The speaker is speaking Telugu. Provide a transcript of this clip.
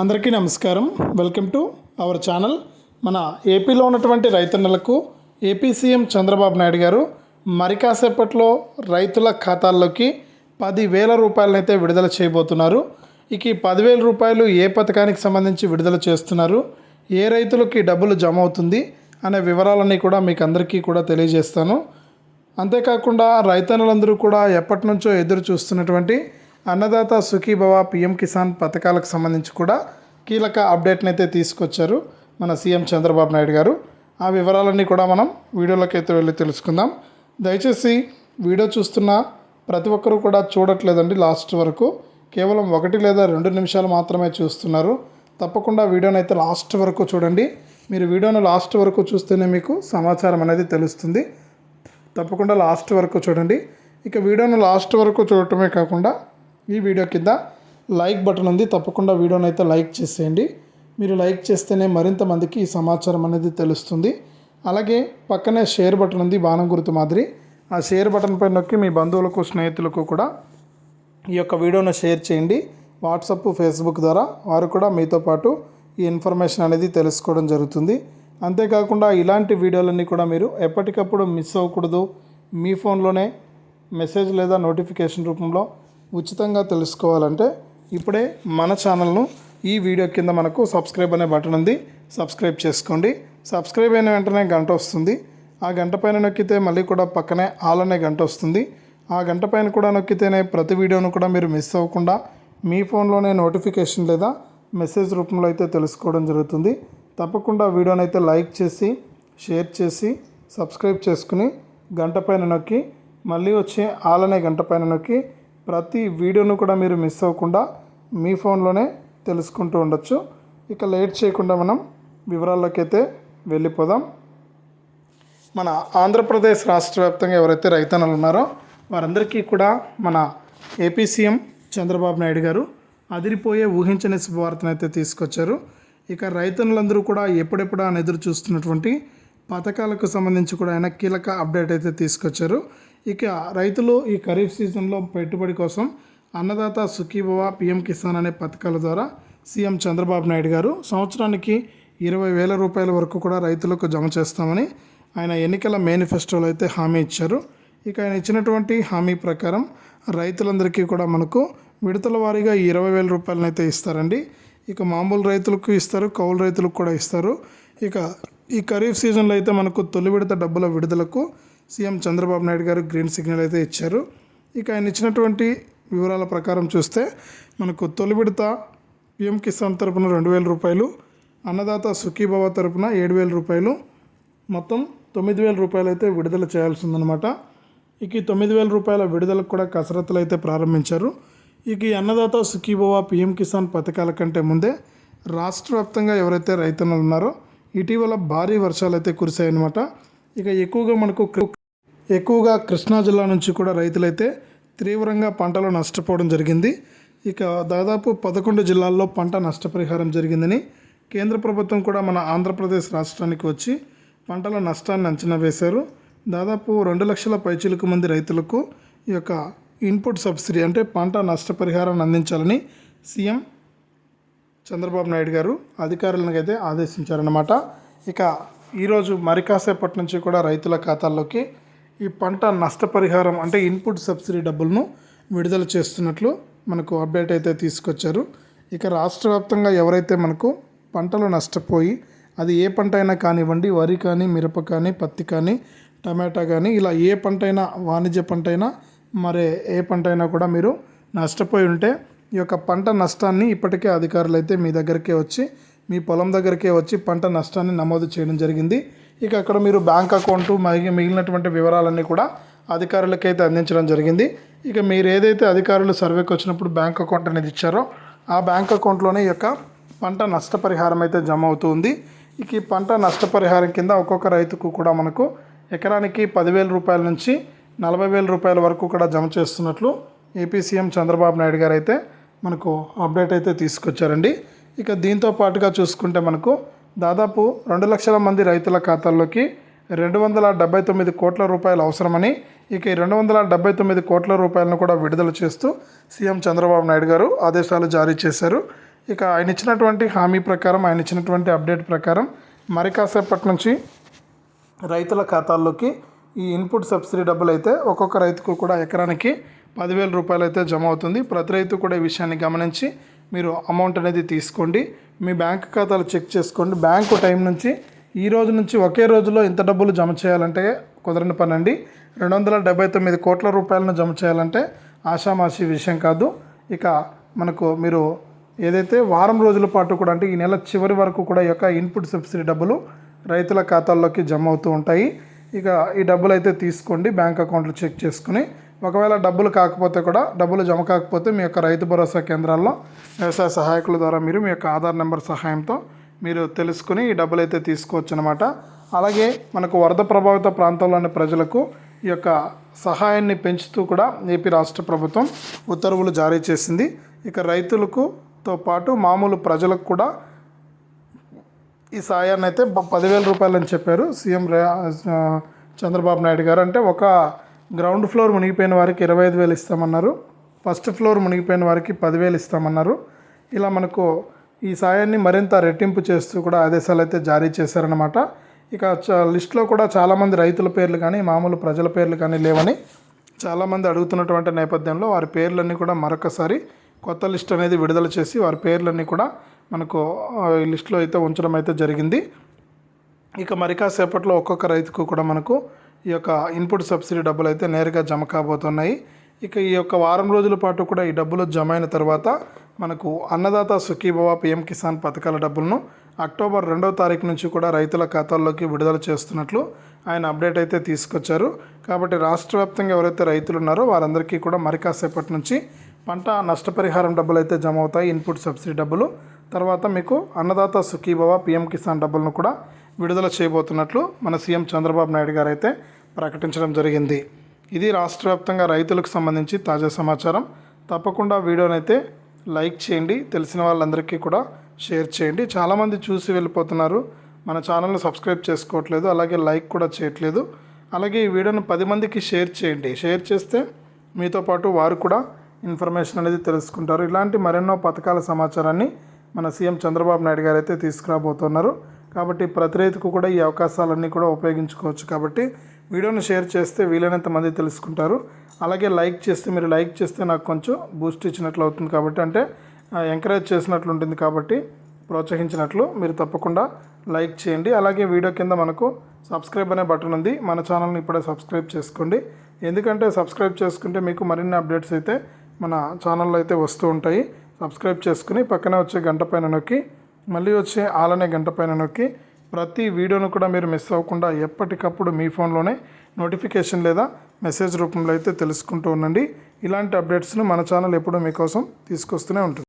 అందరికీ నమస్కారం. Welcome to our channel. మన ఏపీలో ఉన్నటువంటి రైతన్నలకు ఏపీ సీఎం చంద్రబాబు నాయుడు గారు మరి కాసేపట్లో రైతుల ఖాతాల్లోకి పదివేల రూపాయలనైతే విడుదల చేయబోతున్నారు. ఇక ఈ పదివేల రూపాయలు ఏ పథకానికి సంబంధించి విడుదల చేస్తున్నారు? ఏ రైతులకి డబ్బులు జమ అవుతుంది? అనే వివరాలన్నీ కూడా మీకు అందరికీ కూడా తెలియజేస్తాను. అంతేకాకుండా రైతన్నులందరూ కూడా ఎప్పటి నుంచో ఎదురు చూస్తున్నటువంటి అన్నదాత సుఖీభవ పిఎం కిసాన్ పథకాలకు సంబంధించి కూడా కీలక అప్డేట్ని అయితే తీసుకొచ్చారు మన సీఎం చంద్రబాబు నాయుడు గారు. ఆ వివరాలన్నీ కూడా మనం వీడియోలోకి అయితే వెళ్ళి తెలుసుకుందాం. దయచేసి వీడియో చూస్తున్న ప్రతి ఒక్కరూ కూడా చూడట్లేదండి లాస్ట్ వరకు. కేవలం ఒకటి లేదా రెండు నిమిషాలు మాత్రమే చూస్తున్నారు. తప్పకుండా వీడియోని అయితే లాస్ట్ వరకు చూడండి. మీరు వీడియోను లాస్ట్ వరకు చూస్తేనే మీకు సమాచారం అనేది తెలుస్తుంది. తప్పకుండా లాస్ట్ వరకు చూడండి. ఇక వీడియోను లాస్ట్ వరకు చూడటమే కాకుండా ఈ వీడియో కింద లైక్ బటన్ ఉంది. తప్పకుండా వీడియోని అయితే లైక్ చేసేయండి. మీరు లైక్ చేస్తేనే మరింత మందికి ఈ సమాచారం అనేది తెలుస్తుంది. అలాగే పక్కనే షేర్ బటన్ ఉంది బాణం గుర్తు మాదిరి. ఆ షేర్ బటన్ పై నొక్కి మీ బంధువులకు స్నేహితులకు కూడా ఈ యొక్క వీడియోను షేర్ చేయండి. వాట్సప్ ఫేస్బుక్ ద్వారా వారు కూడా మీతో పాటు ఈ ఇన్ఫర్మేషన్ అనేది తెలుసుకోవడం జరుగుతుంది. అంతేకాకుండా ఇలాంటి వీడియోలన్నీ కూడా మీరు ఎప్పటికప్పుడు మిస్ అవ్వకూడదు. మీ ఫోన్లోనే మెసేజ్ లేదా నోటిఫికేషన్ రూపంలో ఉచితంగా తెలుసుకోవాలంటే ఇప్పుడే మన ఛానల్ను ఈ వీడియో కింద మనకు సబ్స్క్రైబ్ అనే బటన్ ఉంది. సబ్స్క్రైబ్ చేసుకోండి. సబ్స్క్రైబ్ అయిన వెంటనే గంట వస్తుంది. ఆ గంట పైన నొక్కితే మళ్ళీ కూడా పక్కనే ఆల్ అనే గంట వస్తుంది. ఆ గంట పైన కూడా నొక్కితేనే ప్రతి వీడియోను కూడా మీరు మిస్ అవ్వకుండా మీ ఫోన్లోనే నోటిఫికేషన్ లేదా మెసేజ్ రూపంలో అయితే తెలుసుకోవడం జరుగుతుంది. తప్పకుండా వీడియోని అయితే లైక్ చేసి షేర్ చేసి సబ్స్క్రైబ్ చేసుకుని గంట పైన నొక్కి మళ్ళీ వచ్చే ఆల్ అనే గంట పైన నొక్కి ప్రతి వీడియోను కూడా మీరు మిస్ అవ్వకుండా మీ ఫోన్లోనే తెలుసుకుంటూ ఉండొచ్చు. ఇక లేట్ చేయకుండా మనం వివరాల్లోకి అయితే వెళ్ళిపోదాం. మన ఆంధ్రప్రదేశ్ రాష్ట్ర వ్యాప్తంగా ఎవరైతే రైతన్నలు ఉన్నారో వారందరికీ కూడా మన ఏపీ సీఎం చంద్రబాబు నాయుడు గారు అదిరిపోయే ఊహించని శుభవార్తను అయితే తీసుకొచ్చారు. ఇక రైతన్నులందరూ కూడా ఎప్పుడెప్పుడు అని ఎదురు చూస్తున్నటువంటి పథకాలకు సంబంధించి కూడా ఆయన కీలక అప్డేట్ అయితే తీసుకొచ్చారు. ఇక రైతులు ఈ ఖరీఫ్ సీజన్లో పెట్టుబడి కోసం అన్నదాత సుఖీభవ పిఎం కిసాన్ అనే పథకాల ద్వారా సీఎం చంద్రబాబు నాయుడు గారు సంవత్సరానికి ఇరవై వేల రూపాయల వరకు కూడా రైతులకు జమ చేస్తామని ఆయన ఎన్నికల మేనిఫెస్టోలో అయితే హామీ ఇచ్చారు. ఇక ఆయన ఇచ్చినటువంటి హామీ ప్రకారం రైతులందరికీ కూడా మనకు విడతల వారీగా ఇరవై వేల రూపాయలను అయితే ఇస్తారండి. ఇక మామూలు రైతులకు ఇస్తారు కౌలు రైతులకు కూడా ఇస్తారు. ఇక ఈ ఖరీఫ్ సీజన్లో అయితే మనకు తొలి విడత డబ్బుల విడుదలకు సీఎం చంద్రబాబు నాయుడు గారు గ్రీన్ సిగ్నల్ అయితే ఇచ్చారు. ఇక ఆయన ఇచ్చినటువంటి వివరాల ప్రకారం చూస్తే మనకు తొలి విడత పిఎం కిసాన్ తరపున రెండు వేల రూపాయలు అన్నదాత సుఖీభవ తరపున ఏడు వేల రూపాయలు మొత్తం తొమ్మిది వేల రూపాయలు అయితే విడుదల చేయాల్సి ఉందన్నమాట ఇక ఈ తొమ్మిది వేల రూపాయల విడుదలకు కూడా కసరత్తులు అయితే ప్రారంభించారు. ఇక ఈ అన్నదాత సుఖీభవ పిఎం కిసాన్ పథకాల కంటే ముందే రాష్ట్ర వ్యాప్తంగా ఎవరైతే రైతన్నలు ఉన్నారో ఇటీవల భారీ వర్షాలు అయితే కురిశాయన్నమాట. ఇక ఎక్కువగా మనకు ఎక్కువగా కృష్ణా జిల్లా నుంచి కూడా రైతులైతే తీవ్రంగా పంటలు నష్టపోవడం జరిగింది. ఇక దాదాపు పదకొండు జిల్లాల్లో పంట నష్టపరిహారం జరిగిందని కేంద్ర ప్రభుత్వం కూడా మన ఆంధ్రప్రదేశ్ రాష్ట్రానికి వచ్చి పంటల నష్టాన్ని అంచనా వేశారు. దాదాపు రెండు లక్షల పైచిలకు మంది రైతులకు ఈ యొక్క ఇన్పుట్ సబ్సిడీ అంటే పంట నష్టపరిహారాన్ని అందించాలని సీఎం చంద్రబాబు నాయుడు గారు అధికారులను అయితే ఆదేశించారన్నమాట. ఇక ఈరోజు మరి కాసేపటి నుంచి కూడా రైతుల ఖాతాల్లోకి ఈ పంట నష్టపరిహారం అంటే ఇన్పుట్ సబ్సిడీ డబ్బులను విడుదల చేస్తున్నట్లు మనకు అప్డేట్ అయితే తీసుకొచ్చారు. ఇక రాష్ట్ర వ్యాప్తంగా ఎవరైతే మనకు పంటలు నష్టపోయి అది ఏ పంట అయినా కానివ్వండి వరి కానీ మిరప కానీ పత్తి కానీ టమాటా కానీ ఇలా ఏ పంట అయినా వాణిజ్య పంట అయినా మరి ఏ పంట అయినా కూడా మీరు నష్టపోయి ఉంటే ఈ యొక్క పంట నష్టాన్ని ఇప్పటికే అధికారులు అయితే మీ దగ్గరికే వచ్చి మీ పొలం దగ్గరికే వచ్చి పంట నష్టాన్ని నమోదు చేయడం జరిగింది. ఇక అక్కడ మీరు బ్యాంక్ అకౌంట్ మరి మిగిలినటువంటి వివరాలన్నీ కూడా అధికారులకైతే అందించడం జరిగింది. ఇక మీరు ఏదైతే అధికారులు సర్వేకి వచ్చినప్పుడు బ్యాంక్ అకౌంట్ అనేది ఇచ్చారో ఆ బ్యాంక్ అకౌంట్లోనే ఈ యొక్క పంట నష్టపరిహారం అయితే జమ అవుతుంది ఇక ఈ పంట నష్టపరిహారం కింద ఒక్కొక్క రైతుకు కూడా మనకు ఎకరానికి పదివేల రూపాయల నుంచి నలభై వేల రూపాయల వరకు కూడా జమ చేస్తున్నట్లు ఏపీ సీఎం చంద్రబాబు నాయుడు గారు అయితే మనకు అప్డేట్ అయితే తీసుకొచ్చారండి. ఇక దీంతో పాటుగా చూసుకుంటే మనకు దాదాపు రెండు లక్షల మంది రైతుల ఖాతాల్లోకి రెండు వందల డెబ్బై తొమ్మిది కోట్ల రూపాయలు అవసరమని ఇక ఈ రెండు వందల డెబ్బై తొమ్మిది కోట్ల రూపాయలను కూడా విడుదల చేస్తూ సీఎం చంద్రబాబు నాయుడు గారు ఆదేశాలు జారీ చేశారు. ఇక ఆయన ఇచ్చినటువంటి హామీ ప్రకారం ఆయన ఇచ్చినటువంటి అప్డేట్ ప్రకారం మరి కాసేపటి నుంచి రైతుల ఖాతాల్లోకి ఈ ఇన్పుట్ సబ్సిడీ డబ్బులు అయితే ఒక్కొక్క రైతుకు కూడా ఎకరానికి పదివేల రూపాయలు అయితే జమ అవుతుంది. ప్రతి రైతు కూడా ఈ విషయాన్ని గమనించి మీరు అమౌంట్ అనేది తీసుకోండి. మీ బ్యాంక్ ఖాతాలు చెక్ చేసుకోండి. బ్యాంకు టైం నుంచి ఈ రోజు నుంచి ఒకే రోజులో ఇంత డబ్బులు జమ చేయాలంటే కుదరని పని అండి. రెండు వందల డెబ్బై తొమ్మిది కోట్ల రూపాయలను జమ చేయాలంటే ఆషామాషి విషయం కాదు. ఇక మనకు మీరు ఏదైతే వారం రోజుల పాటు కూడా అంటే ఈ నెల చివరి వరకు కూడా ఈ యొక్క ఇన్పుట్ సబ్సిడీ డబ్బులు రైతుల ఖాతాల్లోకి జమ అవుతూ ఉంటాయి. ఇక ఈ డబ్బులు అయితే తీసుకోండి బ్యాంక్ అకౌంట్లు చెక్ చేసుకుని ఒకవేళ డబ్బులు కాకపోతే కూడా డబ్బులు జమ కాకపోతే మీ యొక్క రైతు భరోసా కేంద్రాల్లో వ్యవసాయ సహాయకుల ద్వారా మీరు మీ యొక్క ఆధార్ నెంబర్ సహాయంతో మీరు తెలుసుకుని ఈ డబ్బులు అయితే తీసుకోవచ్చు అనమాట అలాగే మనకు వరద ప్రభావిత ప్రాంతంలోని ప్రజలకు ఈ యొక్క సహాయాన్ని పెంచుతూ కూడా ఏపీ రాష్ట్ర ప్రభుత్వం ఉత్తర్వులు జారీ చేసింది. ఇక రైతులకు తో పాటు మామూలు ప్రజలకు కూడా ఈ సాయాన్ని అయితే పదివేల రూపాయలు అని చెప్పారు. సీఎం రే చంద్రబాబు నాయుడు గారు. అంటే ఒక గ్రౌండ్ ఫ్లోర్ మునిగిపోయిన వారికి ఇరవై ఐదు వేలు ఇస్తామన్నారు. ఫస్ట్ ఫ్లోర్ మునిగిపోయిన వారికి పదివేలు ఇస్తామన్నారు. ఇలా మనకు ఈ సాయాన్ని మరింత రెట్టింపు చేస్తూ కూడా ఆదేశాలు అయితే జారీ చేశారనమాట ఇక లిస్ట్లో కూడా చాలామంది రైతుల పేర్లు కానీ మామూలు ప్రజల పేర్లు కానీ లేవని చాలామంది అడుగుతున్నటువంటి నేపథ్యంలో వారి పేర్లన్నీ కూడా మరొకసారి కొత్త లిస్ట్ అనేది విడుదల చేసి వారి పేర్లన్నీ కూడా మనకు ఈ లిస్టులో అయితే ఉంచడం అయితే జరిగింది. ఇక మరి కాసేపట్లో ఒక్కొక్క రైతుకు కూడా మనకు ఈ యొక్క ఇన్పుట్ సబ్సిడీ డబ్బులు అయితే నేరుగా జమ కాబోతున్నాయి. ఇక ఈ యొక్క వారం రోజుల పాటు కూడా ఈ డబ్బులు జమ అయిన తర్వాత మనకు అన్నదాత సుఖీభవ పిఎం కిసాన్ పథకాల డబ్బులను అక్టోబర్ రెండవ తారీఖు నుంచి కూడా రైతుల ఖాతాల్లోకి విడుదల చేస్తున్నట్లు ఆయన అప్డేట్ అయితే తీసుకొచ్చారు. కాబట్టి రాష్ట్ర వ్యాప్తంగా ఎవరైతే రైతులు ఉన్నారో వారందరికీ కూడా మరి కాసేపటి నుంచి పంట నష్టపరిహారం డబ్బులు అయితే జమ అవుతాయి ఇన్పుట్ సబ్సిడీ డబ్బులు. తర్వాత మీకు అన్నదాత సుఖీభవ పిఎం కిసాన్ డబ్బులను కూడా విడుదల చేయబోతున్నట్లు మన సీఎం చంద్రబాబు నాయుడు గారు అయితే ప్రకటించడం జరిగింది. ఇది రాష్ట్ర వ్యాప్తంగా రైతులకు సంబంధించి తాజా సమాచారం. తప్పకుండా వీడియోనైతే లైక్ చేయండి తెలిసిన వాళ్ళందరికీ కూడా షేర్ చేయండి. చాలామంది చూసి వెళ్ళిపోతున్నారు. మన ఛానల్ని సబ్స్క్రైబ్ చేసుకోవట్లేదు అలాగే లైక్ కూడా చేయట్లేదు. అలాగే ఈ వీడియోను పది మందికి షేర్ చేయండి. షేర్ చేస్తే మీతో పాటు వారు కూడా ఇన్ఫర్మేషన్ అనేది తెలుసుకుంటారు. ఇలాంటి మరెన్నో పథకాల సమాచారాన్ని మన సీఎం చంద్రబాబు నాయుడు గారు అయితే తీసుకురాబోతున్నారు. కాబట్టి ప్రతి రైతుకు కూడా ఈ అవకాశాలన్నీ కూడా ఉపయోగించుకోవచ్చు. కాబట్టి వీడియోని షేర్ చేస్తే వీలైనంత మంది తెలుసుకుంటారు. అలాగే లైక్ చేస్తే మీరు లైక్ చేస్తే నాకు కొంచెం బూస్ట్ ఇచ్చినట్లు అవుతుంది కాబట్టి అంటే ఎంకరేజ్ చేసినట్లు ఉంటుంది కాబట్టి ప్రోత్సహించినట్లు మీరు తప్పకుండా లైక్ చేయండి. అలాగే వీడియో కింద మనకు సబ్స్క్రైబ్ అనే బటన్ ఉంది. మన ఛానల్ని ఇప్పుడే సబ్స్క్రైబ్ చేసుకోండి. ఎందుకంటే సబ్స్క్రైబ్ చేసుకుంటే మీకు మరిన్ని అప్డేట్స్ అయితే మన ఛానల్లో అయితే వస్తూ ఉంటాయి. సబ్స్క్రైబ్ చేసుకుని పక్కనే వచ్చే గంట పైన నొక్కి మళ్ళీ వచ్చే ఆలనే గంట పైన నొక్కి ప్రతి వీడియోను కూడా మీరు మిస్ అవ్వకుండా ఎప్పటికప్పుడు మీ ఫోన్లోనే నోటిఫికేషన్ లేదా మెసేజ్ రూపంలో అయితే తెలుసుకుంటూ ఉండండి. ఇలాంటి అప్డేట్స్ను మన ఛానల్ ఎప్పుడూ మీకోసం తీసుకొస్తూనే ఉంటుంది.